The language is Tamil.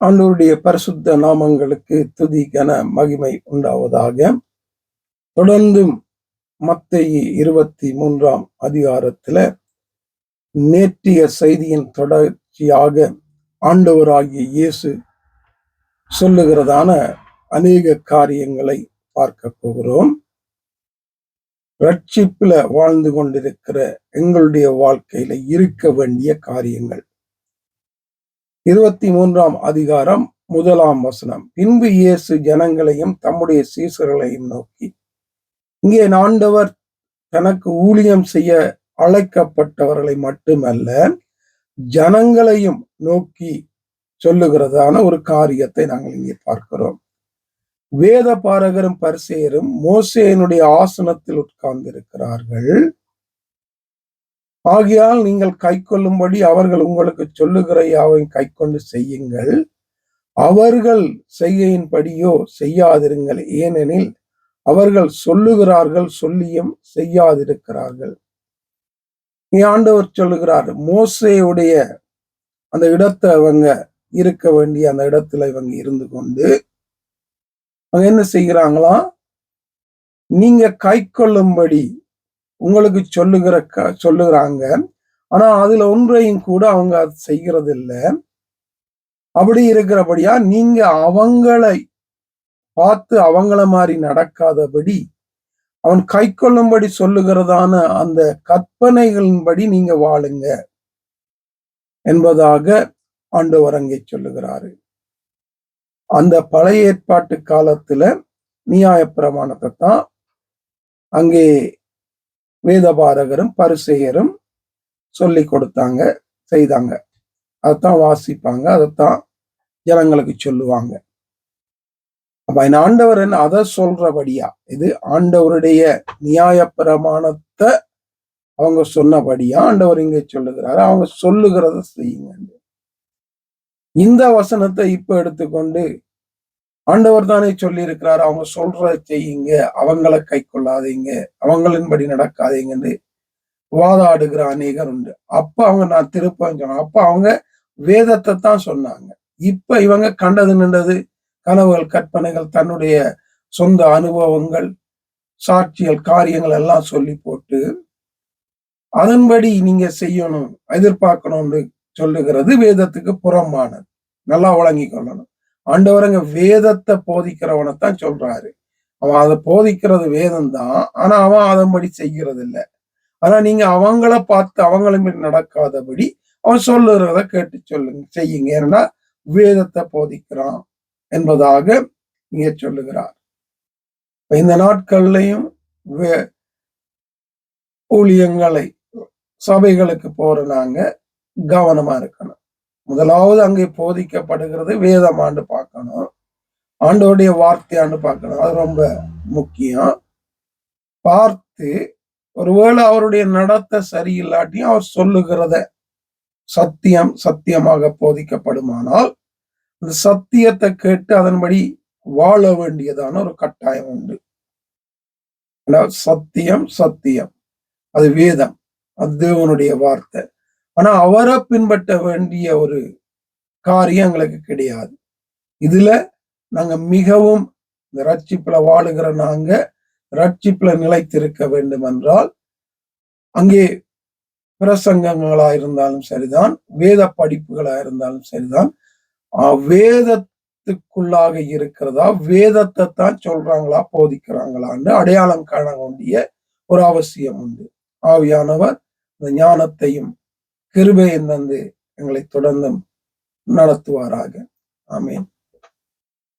ஆண்டவருடைய பரிசுத்த நாமங்களுக்கு துதி கன மகிமை உண்டாவதாக. தொடர்ந்தும் மத்திய இருபத்தி மூன்றாம் அதிகாரத்துல நேற்றைய செய்தியின் தொடர்ச்சியாக ஆண்டவராகிய இயேசு சொல்லுகிறதான அநேக காரியங்களை பார்க்க போகிறோம். ரட்சிப்புல வாழ்ந்து கொண்டிருக்கிற எங்களுடைய வாழ்க்கையில இருக்க வேண்டிய காரியங்கள். இருபத்தி மூன்றாம் அதிகாரம் முதலாம் வசனம். பின்பு இயேசு ஜனங்களையும் தம்முடைய சீசர்களையும் நோக்கி இங்கே நாண்டவர் தனக்கு ஊழியம் செய்ய அழைக்கப்பட்டவர்களை மட்டுமல்ல ஜனங்களையும் நோக்கி சொல்லுகிறதான ஒரு காரியத்தை நாங்கள் இங்கே பார்க்கிறோம். வேத பாரகரும் பரிசேரும் மோசேனுடைய ஆசனத்தில் உட்கார்ந்திருக்கிறார்கள். ஆகையால் நீங்கள் கை கொள்ளும்படி அவர்கள் உங்களுக்கு சொல்லுகிற யாவையும் கை கொண்டு செய்யுங்கள். அவர்கள் செய்கையின்படியோ செய்யாதிருங்கள். ஏனெனில் அவர்கள் சொல்லுகிறார்கள் சொல்லியும் செய்யாதிருக்கிறார்கள். ஆண்டவர் சொல்லுகிறார் மோசையுடைய அந்த இடத்தை அவங்க இருக்க வேண்டிய அந்த இடத்துல இவங்க இருந்து கொண்டு அவங்க என்ன செய்கிறாங்களா? நீங்க கை கொள்ளும்படி உங்களுக்கு சொல்லுகிற க சொல்லுகிறாங்க. ஆனா அதுல ஒன்றையும் கூட அவங்க அது செய்கிறது இல்லை அப்படி இருக்கிறபடியா நீங்க அவங்களை பார்த்து அவங்கள மாதிரி நடக்காதபடி அவன் கை கொள்ளும்படி சொல்லுகிறதான அந்த கற்பனைகளின்படி நீங்க வாழுங்க என்பதாக ஆண்டவர் அங்கே சொல்லுகிறாரு. அந்த பழைய ஏற்பாட்டு காலத்துல நியாய பிரமாணத்தை தான் அங்கே வேதபாரகரும் பரிசெயரும் சொல்லி கொடுத்தாங்க செய்தாங்க. அதைத்தான் வாசிப்பாங்க அதைத்தான் ஜனங்களுக்கு சொல்லுவாங்க. அப்ப என் ஆண்டவரன் அதை சொல்றபடியா? இது ஆண்டவருடைய நியாய பிரமாணத்தை அவங்க சொன்னபடியா? ஆண்டவர் இங்க சொல்லுகிறாரு அவங்க சொல்லுகிறத செய்யுங்க. இந்த வசனத்தை இப்ப எடுத்துக்கொண்டு ஆண்டவர் தானே சொல்லி இருக்கிறார் அவங்க சொல்ற செய்யுங்க அவங்களை கை கொள்ளாதீங்க அவங்களின்படி நடக்காதீங்கன்னு வாதாடுகிற அநேகர் உண்டு. அப்ப அவங்க நான் திருப்ப சொன்னேன் அப்ப அவங்க வேதத்தை தான் சொன்னாங்க. இப்ப இவங்க கண்டது நின்றது கனவுகள் கற்பனைகள் தன்னுடைய சொந்த அனுபவங்கள் சாட்சிகள் காரியங்கள் எல்லாம் சொல்லி போட்டு அதன்படி நீங்க செய்யணும் எதிர்பார்க்கணும்னு சொல்லுகிறது வேதத்துக்கு புறம்பானது. நல்லா வழங்கி கொள்ளணும். ஆண்டவரங்க வேதத்தை போதிக்கிறவனைத்தான் சொல்றாரு. அவன் அதை போதிக்கிறது வேதம் தான் ஆனா அவன் அதன்படி செய்கிறது இல்லை ஆனா நீங்க அவங்கள பார்த்து அவங்களுமே நடக்காதபடி அவன் சொல்லுறத கேட்டு சொல்லுங்க செய்யுங்க. ஏன்னா வேதத்தை போதிக்கிறான் என்பதாக இங்க சொல்லுகிறார். இந்த நாட்கள்லையும் ஊழியங்களை சபைகளுக்கு போற நாங்க கவனமா இருக்கணும். முதலாவது அங்கே போதிக்கப்படுகிறது வேதம் ஆண்டு பார்க்கணும். ஆண்டோடைய வார்த்தையாண்டு பார்க்கணும். அது ரொம்ப முக்கியம். பார்த்து ஒருவேளை அவருடைய நடத்த சரியில்லாட்டியும் அவர் சொல்லுகிறத சத்தியம் சத்தியமாக போதிக்கப்படுமானால் அந்த சத்தியத்தை கேட்டு அதன்படி வாழ வேண்டியதான ஒரு கட்டாயம் உண்டு. சத்தியம் சத்தியம். அது வேதம். அது தேவனுடைய வார்த்தை. ஆனா அவரை பின்பற்ற வேண்டிய ஒரு காரியம் எங்களுக்கு கிடையாது. இதுல நாங்க மிகவும் இந்த ரட்சிப்புல வாழுகிற நாங்க ரட்சிப்புல நிலைத்திருக்க வேண்டும் என்றால் அங்கே பிரசங்கங்களா இருந்தாலும் சரிதான் வேத படிப்புகளா இருந்தாலும் சரிதான் வேதத்துக்குள்ளாக இருக்கிறதா வேதத்தை தான் சொல்றாங்களா போதிக்கிறாங்களான்னு அடையாளம் காண வேண்டிய ஒரு அவசியம் உண்டு. ஆவியானவர் இந்த ஞானத்தையும் கிருபையை தந்து எங்களை தொடர்ந்தும் நடத்துவாராக. ஆமீன்.